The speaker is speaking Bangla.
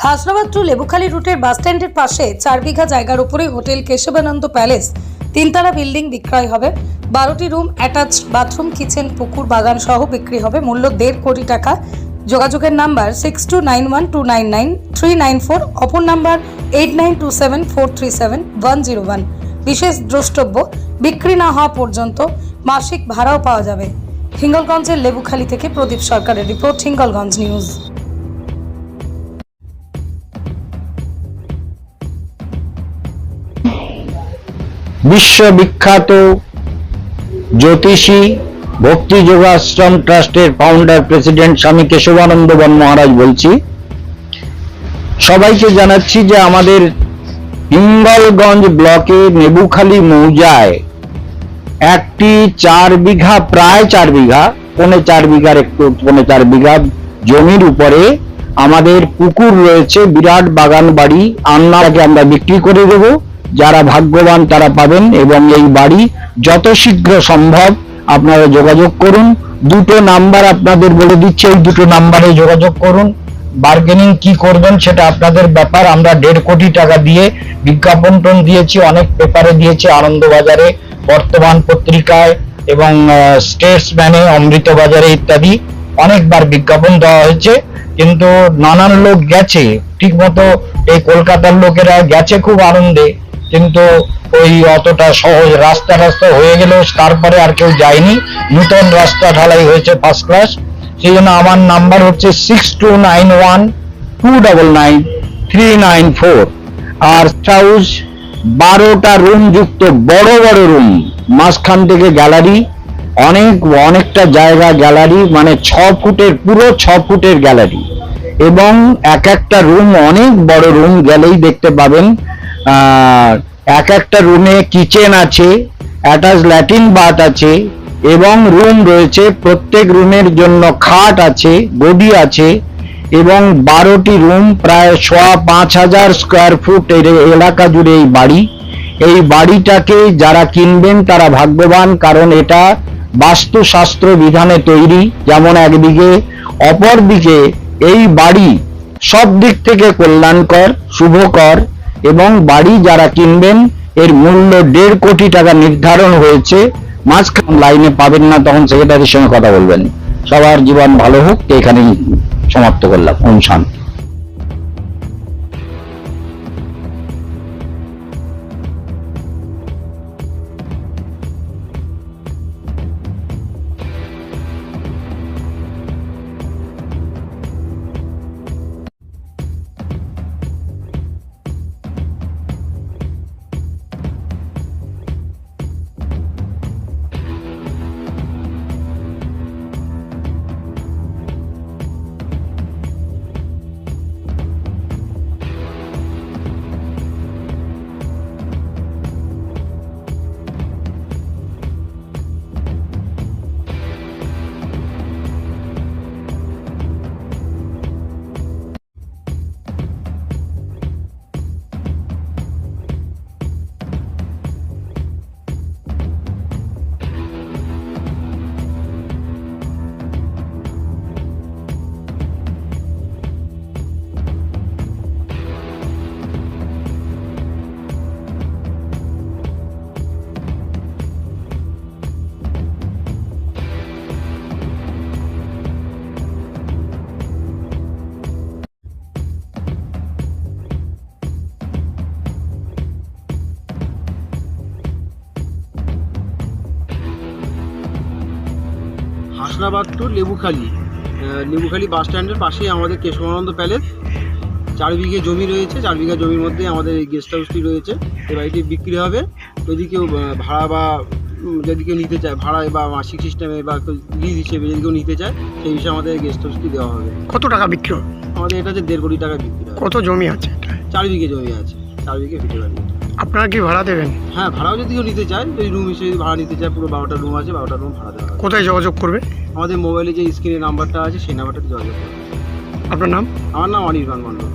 হাসনাবাদ টু লেবুখালী রুটের বাসস্ট্যান্ডের পাশে চার বিঘা জায়গার উপরে হোটেল কেশবানন্দ প্যালেস। তিনতলা বিল্ডিং বিক্রয় হবে। বারোটি রুম অ্যাটাচ বাথরুম, কিচেন, পুকুর, বাগান সহ বিক্রি হবে। মূল্য দেড় কোটি টাকা। যোগাযোগের number six two nine one two nine nine three nine four. অপর number eight nine two seven four three seven one zero one. বিশেষ দ্রষ্টব্য, বিক্রি না হওয়া পর্যন্ত মাসিক ভাড়াও পাওয়া যাবে। হিঙ্গলগঞ্জের লেবুখালী থেকে প্রদীপ সরকারের রিপোর্ট, হিঙ্গলগঞ্জ নিউজ। বিশ্ববিখ্যাত জ্যোতিষী ভক্তি যোগাশ্রম ট্রাস্টের ফাউন্ডার প্রেসিডেন্ট স্বামী কেশবানন্দ বন মহারাজ বলছি। সবাইকে জানাচ্ছি যে আমাদের হিঙ্গলগঞ্জ ব্লকে নেবুখালী মৌজায় একটি চার বিঘা, প্রায় চার বিঘা, পনে চার বিঘার একটু, পৌনে চার বিঘা জমির উপরে আমাদের পুকুর রয়েছে, বিরাট বাগান বাড়ি আন্নাকে আমরা বিক্রি করে দেব। যারা ভাগ্যবান তারা পাবেন এবং এই বাড়ি যত শীঘ্র সম্ভব আপনারা যোগাযোগ করুন। দুটো নাম্বার আপনাদের বলে দিচ্ছে, এই দুটো নাম্বারে যোগাযোগ করুন। বার্গেনিং কি করবেন সেটা আপনাদের ব্যাপার। আমরা দেড় কোটি টাকা দিয়ে বিজ্ঞাপন টন দিয়েছি, অনেক পেপারে দিয়েছি আনন্দবাজারে, বর্তমান পত্রিকায় এবং স্টেটসম্যানে অমৃত বাজারে ইত্যাদি। অনেকবার বিজ্ঞাপন দেওয়া হয়েছে, কিন্তু নানান লোক গেছে। ঠিক মতো এই কলকাতার লোকেরা গেছে খুব আনন্দে। কিন্তু ওই অতটা সহজ রাস্তা রাস্তা হয়ে গেল তারপরে আর কেউ যায়নি। নূতন রাস্তা ঢালাই হয়েছে ফার্স্ট ক্লাস সেই জন্য আমার নাম্বার হচ্ছে six two nine one two double nine three nine four আর হাউস বারোটা রুম যুক্ত বড় বড় রুম মাঝখান থেকে গ্যালারি অনেক, অনেকটা জায়গা গ্যালারি মানে ছ ফুটের, পুরো ছ ফুটের গ্যালারি এবং এক একটা রুম অনেক বড় রুম গেলেই দেখতে পাবেন। এক একটা রুমে কিচেন আছে অ্যাটাচ ল্যাটিন বাথ আছে এবং রুম রয়েছে, প্রত্যেক রুমের জন্য খাট আছে, গদি আছে এবং বারোটি রুম প্রায় সোয়া পাঁচ হাজার স্কোয়ার ফুট এলাকা জুড়ে এই বাড়ি। এই বাড়িটাকে যারা কিনবেন তারা ভাগ্যবান কারণ এটা বাস্তুশাস্ত্র বিধানে তৈরি। যেমন একদিকে অপর দিকে এই বাড়ি সব দিক থেকে কল্যাণকর, শুভকর এবং বাড়ি যারা কিনবেন, এর মূল্য দেড় কোটি টাকা নির্ধারণ হয়েছে, মাঝখান লাইনে পাবেন না, তখন সেক্রেটারির সঙ্গে কথা বলবেন। সবার জীবন ভালো হোক, এখানেই সমাপ্ত করলাম। শান্তি। হাসনাবাদ টু লেবুখালী। লেবুখালী বাস স্ট্যান্ডের পাশেই আমাদের কেশবানন্দ প্যালেস চার বিঘে জমি রয়েছে চার বিঘা জমির মধ্যে আমাদের এই গেস্ট হাউসটি রয়েছে। এই বাড়িটি বিক্রি হবে। যদি কেউ ভাড়া বা যদি কেউ নিতে চায় ভাড়ায় বা মাসিক সিস্টেমে বা লিজ হিসেবে যদি কেউ নিতে চায় সেই বিষয়ে আমাদের গেস্ট হাউসটি দেওয়া হবে। কত টাকা বিক্রি হবে? আমাদের এটা হচ্ছে দেড় কোটি টাকা বিক্রি কত জমি আছে চার বিঘে জমি আছে। চার বিঘে ফিটে বাড়ি আপনারা কি ভাড়া দেবেন? হ্যাঁ ভাড়াও যদি কেউ নিতে চায় ওই রুম হিসেবে যদি ভাড়া নিতে চায় পুরো বারোটা রুম আছে বারোটা রুম ভাড়া দেওয়া হবে। কোথায় যোগাযোগ করবে? আমাদের মোবাইলে যে স্ক্রিনে নাম্বারটা আছে সেই নাম্বারটাতে যোগাযোগ করুন আপনার নাম? আমার নাম অনির্বাণ মণ্ডল।